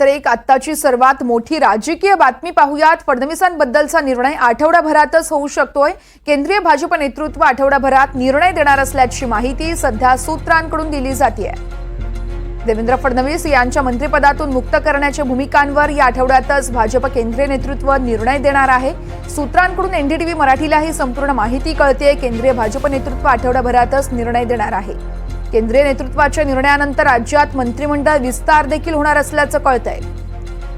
तर एक आत्ताची सर्वात मोठी राजकीय बातमी पाहूयात. फडणवीसांबद्दलचा निर्णय आठवडाभरातच होऊ शकतोय. केंद्रीय भाजप नेतृत्व आठवडाभरात निर्णय देणार असल्याची माहिती सध्या सूत्रांकडून दिली जाते देवेंद्र फडणवीस यांच्या मंत्रिपदातून मुक्त करण्याच्या भूमिकांवर या आठवड्यातच भाजप केंद्रीय नेतृत्व निर्णय देणार आहे. सूत्रांकडून एनडीटीव्ही मराठीला ही संपूर्ण माहिती कळते केंद्रीय भाजप नेतृत्व आठवड्याभरातच निर्णय देणार आहे. केंद्रीय नेतृत्वाच्या निर्णयानंतर राज्यात मंत्रिमंडळ विस्तार देखील होणार असल्याचं कळतंय.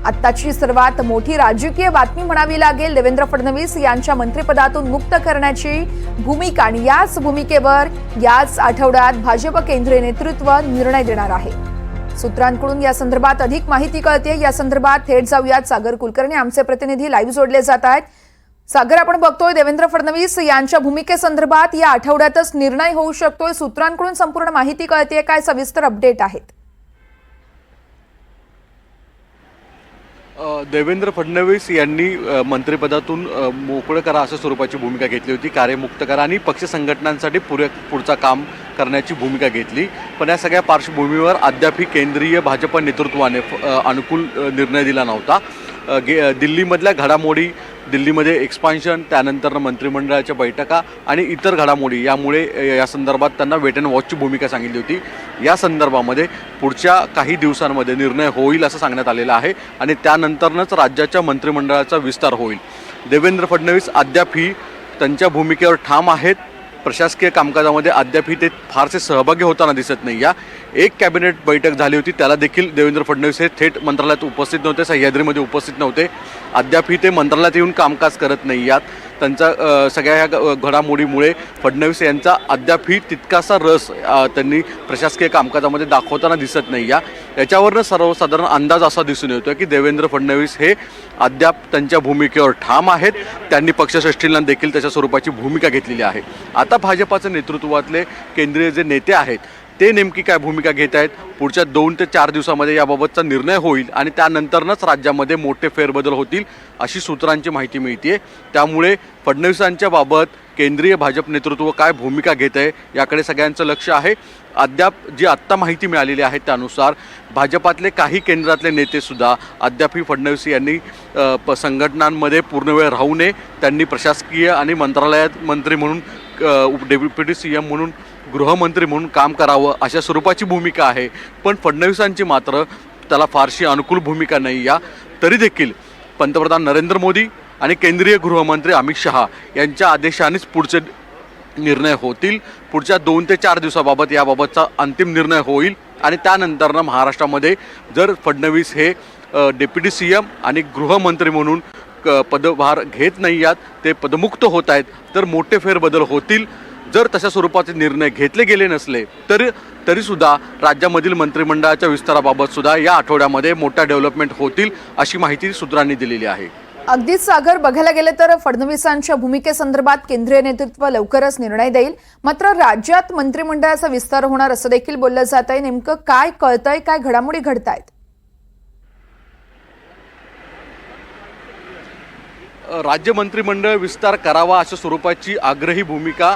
आत्ताची सर्वात मोठी राजकीय बातमी म्हणावी लागेल देवेंद्र फडणवीस यांच्या मंत्रिपदातून मुक्त करण्याची भूमिका आणि याच भूमिकेवर याच आठवड्यात भाजप केंद्रीय नेतृत्व निर्णय देणार आहे. सूत्रांकडून या संदर्भात अधिक माहिती कळते या संदर्भात थेट जाऊयात. सागर कुलकर्णी आमचे प्रतिनिधी. लाईव्ह जोडले जात आहेत. सागर आपण बघतोय देवेंद्र फडणवीस यांच्या भूमिकेसंदर्भात या आठवड्यातच निर्णय होऊ शकतोय. सूत्रांकडून संपूर्ण माहिती कळते काय सविस्तर अपडेट आहेत? देवेंद्र फडणवीस यांनी मंत्रिपदातून मोकळं करा अशा स्वरूपाची भूमिका घेतली होती. कार्यमुक्त करा आणि पक्ष संघटनांसाठी पुरे पुढचा काम करण्याची भूमिका घेतली. पण या सगळ्या पार्श्वभूमीवर अद्यापही केंद्रीय भाजप नेतृत्वाने अनुकूल निर्णय दिला नव्हता. गे दिल्लीमधल्या घडामोडी दिल्लीमध्ये एक्सपान्शन त्यानंतर मंत्रिमंडळाच्या बैठका आणि इतर घडामोडी यामुळे या संदर्भात त्यांना वेट अँड वॉचची भूमिका सांगितली होती. या संदर्भामध्ये पुढच्या काही दिवसांमध्ये निर्णय होईल असं सांगण्यात आलेलं आहे आणि त्यानंतरनंच राज्याच्या मंत्रिमंडळाचा विस्तार होईल. देवेंद्र फडणवीस अद्याप ही त्यांच्या भूमिकेवर ठाम आहेत. प्रशासकीय कामकाजामध्ये अद्यापही ते फारसे सहभागी होताना दिसत नाही. या एक कॅबिनेट बैठक झाली होती त्याला देखील देवेंद्र फडणवीस हे थेट मंत्रालयात उपस्थित नव्हते सह्याद्रीमध्ये उपस्थित नव्हते. अद्यापही ते मंत्रालयात येऊन कामकाज करत नाही. यात त्यांचा सगळ्या ह्या घडामोडीमुळे फडणवीस यांचा अद्यापही तितकासा रस त्यांनी प्रशासकीय कामकाजामध्ये दाखवताना दिसत नाही. या याच्यावरनं सर्वसाधारण अंदाज असा दिसून येतो की देवेंद्र फडणवीस हे अद्याप त्यांच्या भूमिकेवर ठाम आहेत. त्यांनी पक्षश्रेष्ठींना देखील त्याच्या स्वरूपाची भूमिका घेतलेली आहे. आता भाजपाचे नेतृत्वातले केंद्रीय जे नेते आहेत ते नेमकी काय भूमिका घेत आहेत? पुढच्या दोन ते चार दिवसामध्ये याबाबतचा निर्णय होईल आणि त्यानंतरनंच राज्यामध्ये मोठे फेरबदल होतील अशी सूत्रांची माहिती मिळते त्यामुळे फडणवीसांच्या बाबत केंद्रीय भाजप नेतृत्व काय भूमिका घेत आहे याकडे सगळ्यांचं लक्ष आहे. अद्याप जी आत्ता माहिती मिळालेली आहे त्यानुसार भाजपातले काही केंद्रातले नेतेसुद्धा अद्यापही फडणवीस यांनी प संघटनांमध्ये पूर्ण वेळ राहू नये त्यांनी प्रशासकीय आणि मंत्रालयात मंत्री म्हणून डेप्युटी सी एम म्हणून गृहमंत्री म्हणून काम करावं अशा स्वरूपाची भूमिका आहे. पण फडणवीसांची मात्र त्याला फारशी अनुकूल भूमिका नाही. या तरी देखील पंतप्रधान नरेंद्र मोदी आणि केंद्रीय गृहमंत्री अमित शहा यांच्या आदेशानेच पुढचे निर्णय होतील. पुढच्या दोन ते चार दिवसाबाबत याबाबतचा अंतिम निर्णय होईल. आणि त्यानंतरनं महाराष्ट्रामध्ये जर फडणवीस हे डेप्युटी सी एम आणि गृहमंत्री म्हणून क- पदभार घेत नाही यात ते पदमुक्त होत आहेत तर मोठे फेरबदल होतील. जर तशा स्वरूपाचे निर्णय घेतले गेले नसले तर तरीसुद्धा राज्यामधील मंत्रिमंडळाच्या विस्ताराबाबत सुद्धा या आठवड्यामध्ये मोठ्या डेव्हलपमेंट होतील अशी माहिती सूत्रांनी दिलेली आहे. अगदीच सागर बघायला गेलं तर फडणवीसांच्या भूमिकेसंदर्भात केंद्रीय नेतृत्व लवकरच निर्णय देईल. मात्र राज्यात मंत्रिमंडळाचा विस्तार होणार असं देखील बोललं जात आहे. नेमकं काय कळतंय काय घडामोडी घडतायत? राज्य मंत्रिमंडळ विस्तार करावा अशा स्वरूपाची आग्रही भूमिका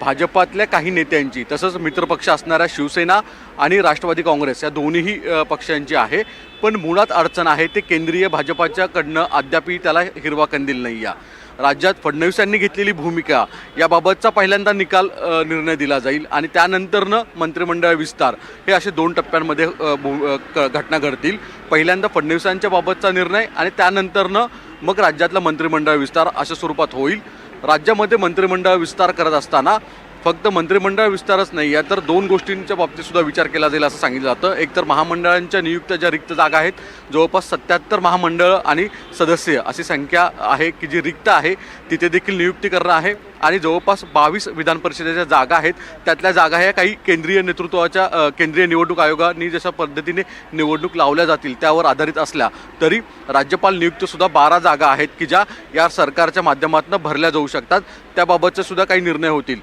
भाजपातल्या काही नेत्यांची तसंच मित्रपक्ष असणाऱ्या शिवसेना आणि राष्ट्रवादी काँग्रेस या दोन्हीही पक्षांची आहे. पण मुळात अडचण आहे ते केंद्रीय भाजपाच्याकडनं अद्यापही त्याला हिरवा कंदील नाही या राज्यात फडणवीस यांनी घेतलेली भूमिका याबाबतचा पहिल्यांदा निकाल निर्णय दिला जाईल आणि त्यानंतरनं मंत्रिमंडळ विस्तार हे असे दोन टप्प्यांमध्ये भू- क- घटना घडतील. पहिल्यांदा फडणवीसांच्या बाबतचा निर्णय आणि त्यानंतरनं मग राज्यातला मंत्रिमंडळ विस्तार अशा स्वरूपात होईल. राज्यामध्ये मंत्रिमंडळ विस्तार करत असताना फक्त मंत्रिमंडळ विस्तारच नाही आहे तर दोन गोष्टींच्या बाबतीत सुद्धा विचार केला जाईल असं सांगितलं जातं. एक तर महामंडळांच्या नियुक्त्या ज्या रिक्त जागा आहेत जवळपास सत्याहत्तर महामंडळ आणि सदस्य अशी संख्या आहे की जी रिक्त आहे तिथे देखील नियुक्ती करणं आहे. आणि जवळपास बावीस विधान परिषदेच्या जागा आहेत त्यातल्या जागा ह्या काही केंद्रीय नेतृत्वाच्या केंद्रीय निवडणूक आयोगाने जशा पद्धतीने निवडणूक लावल्या जातील त्यावर आधारित असल्या तरी राज्यपाल नियुक्तसुद्धा बारा जागा आहेत की ज्या या सरकारच्या माध्यमातून भरल्या जाऊ शकतात. त्याबाबतचे सुद्धा काही निर्णय होतील.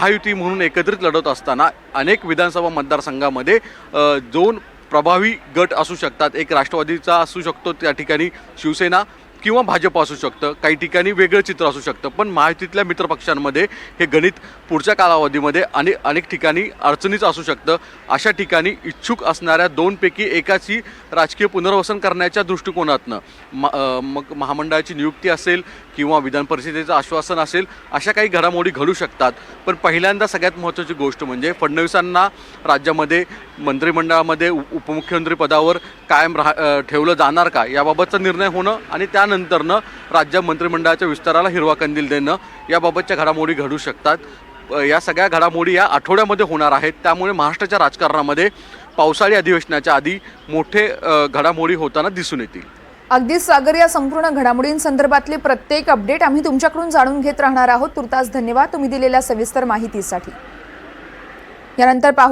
महायुती म्हणून एकत्रित लढत असताना अनेक विधानसभा मतदारसंघामध्ये दोन प्रभावी गट असू शकतात. एक राष्ट्रवादीचा असू शकतो त्या ठिकाणी शिवसेना किंवा भाजप असू शकतं काही ठिकाणी वेगळं चित्र असू शकतं पण महायुतीतल्या मित्रपक्षांमध्ये हे गणित पुढच्या कालावधीमध्ये आणि अनेक ठिकाणी अडचणीचं असू शकतं. अशा ठिकाणी इच्छुक असणाऱ्या दोनपैकी एकाची राजकीय पुनर्वसन करण्याच्या दृष्टिकोनातनं म मग महामंडळाची नियुक्ती असेल किंवा विधान परिषदेचं आश्वासन असेल अशा काही घडामोडी घडू शकतात. पण पहिल्यांदा सगळ्यात महत्त्वाची गोष्ट म्हणजे फडणवीसांना राज्यामध्ये मंत्रिमंडळामध्ये उपमुख्यमंत्री पदावर कायम राहा ठेवलं जाणार का? याबाबतचा निर्णय होणं आणि त्या त्यानंतरनं राज्य मंत्रिमंडळाच्या विस्ताराला हिरवा कंदील देणं याबाबतच्या घडामोडी घडू शकतात. या सगळ्या घडामोडी या आठवड्यामध्ये होणार आहेत. त्यामुळे महाराष्ट्राच्या राजकारणामध्ये पावसाळी अधिवेशनाच्या आधी मोठे घडामोडी होताना दिसून येतील. अगदी सागर या संपूर्ण घडामोडींसंदर्भातले प्रत्येक अपडेट आम्ही तुमच्याकडून जाणून घेत राहणार आहोत. तुर्तास धन्यवाद तुम्ही दिलेल्या सविस्तर माहितीसाठी. यानंतर पाहू